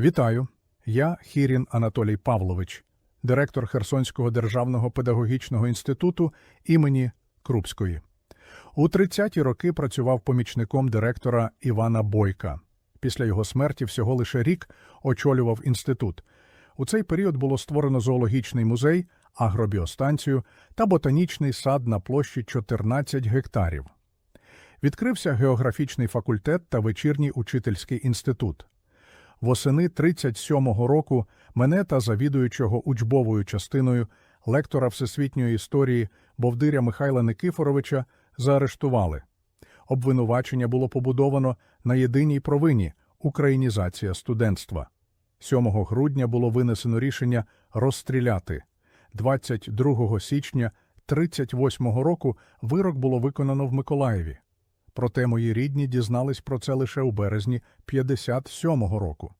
Вітаю! Я Хірін Анатолій Павлович, директор Херсонського державного педагогічного інституту імені Крупської. У 30-ті роки працював помічником директора Івана Бойка. Після його смерті всього лише рік очолював інститут. У цей період було створено зоологічний музей, агробіостанцію та ботанічний сад на площі 14 гектарів. Відкрився географічний факультет та вечірній учительський інститут. Восени 37-го року мене та завідуючого учбовою частиною лектора всесвітньої історії Бовдиря Михайла Никифоровича заарештували. Обвинувачення було побудовано на єдиній провині українізація студентства. 7 грудня було винесено рішення розстріляти. 22 січня 38-го року вирок було виконано в Миколаєві. Проте мої рідні дізнались про це лише у березні 57-го року.